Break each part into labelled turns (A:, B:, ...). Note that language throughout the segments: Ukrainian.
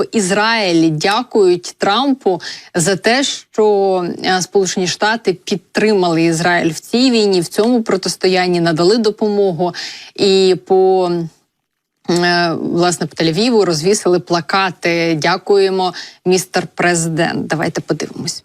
A: в Ізраїлі дякують Трампу за те, що е, Сполучені Штати підтримали Ізраїль в цій війні, в цьому протистоянні, надали допомогу і по. е, Власне, по Тель-Авіву розвісили плакати. Дякуємо, містер президент. Давайте подивимось.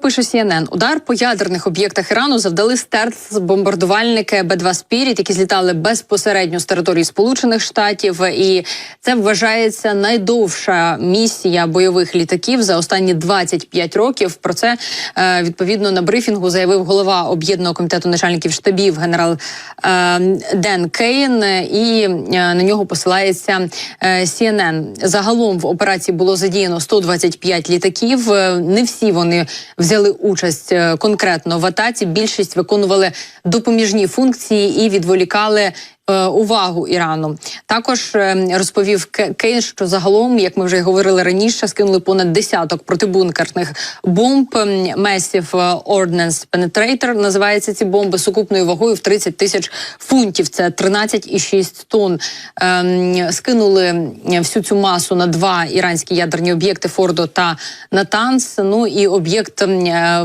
A: Пише CNN? Удар по ядерних об'єктах Ірану завдали стертс бомбардувальники Б-2 Спіріт, які злітали безпосередньо з території Сполучених Штатів. І це вважається найдовша місія бойових літаків за останні 25 років. Про це е, відповідно на брифінгу заявив голова об'єднаного комітету начальників штабів генерал е, Ден Кейн. І е, на нього посилається CNN. Загалом в операції було задіяно 125 літаків. Не всі вони взяли участь е, конкретно в атаці. Більшість виконували допоміжні функції і відволікали. Е, Увагу Ірану також е, розповів Ке- Кейн, що загалом, як ми вже говорили раніше, скинули понад десяток протибункерних бомб. Ем, Massive Ordnance Penetrator називаються ці бомби сукупною вагою в 30 тисяч фунтів. Це 13,6 тонн. Ем, Скинули всю цю масу на два іранські ядерні об'єкти Фордо та Натанс. Ну і об'єкт е,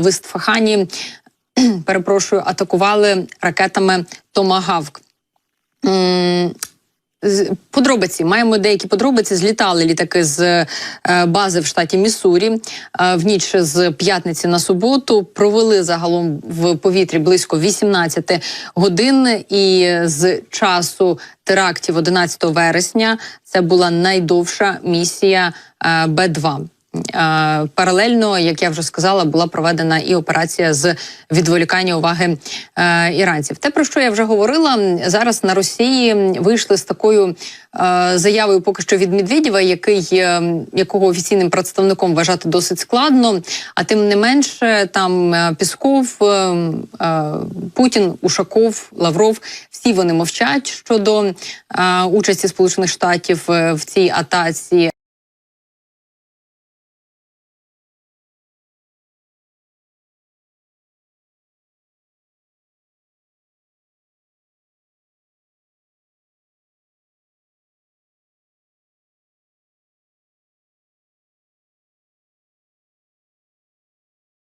A: в Істфахані, перепрошую, атакували ракетами Томагавк. Подробиці маємо деякі подробиці. Злітали літаки з е, бази в штаті Міссурі е, в ніч з п'ятниці на суботу. Провели загалом в повітрі близько 18 годин. І з часу терактів 11 вересня це була найдовша місія е, Б-2. Е, Паралельно, як я вже сказала, була проведена і операція з відволікання уваги е, іранців. Те, про що я вже говорила, зараз на Росії вийшли з такою е, заявою, поки що від Медведєва, який якого офіційним представником вважати досить складно. А тим не менше, там Пісков, Путін, Ушаков, Лавров, всі вони мовчать щодо участі Сполучених Штатів в цій атаці.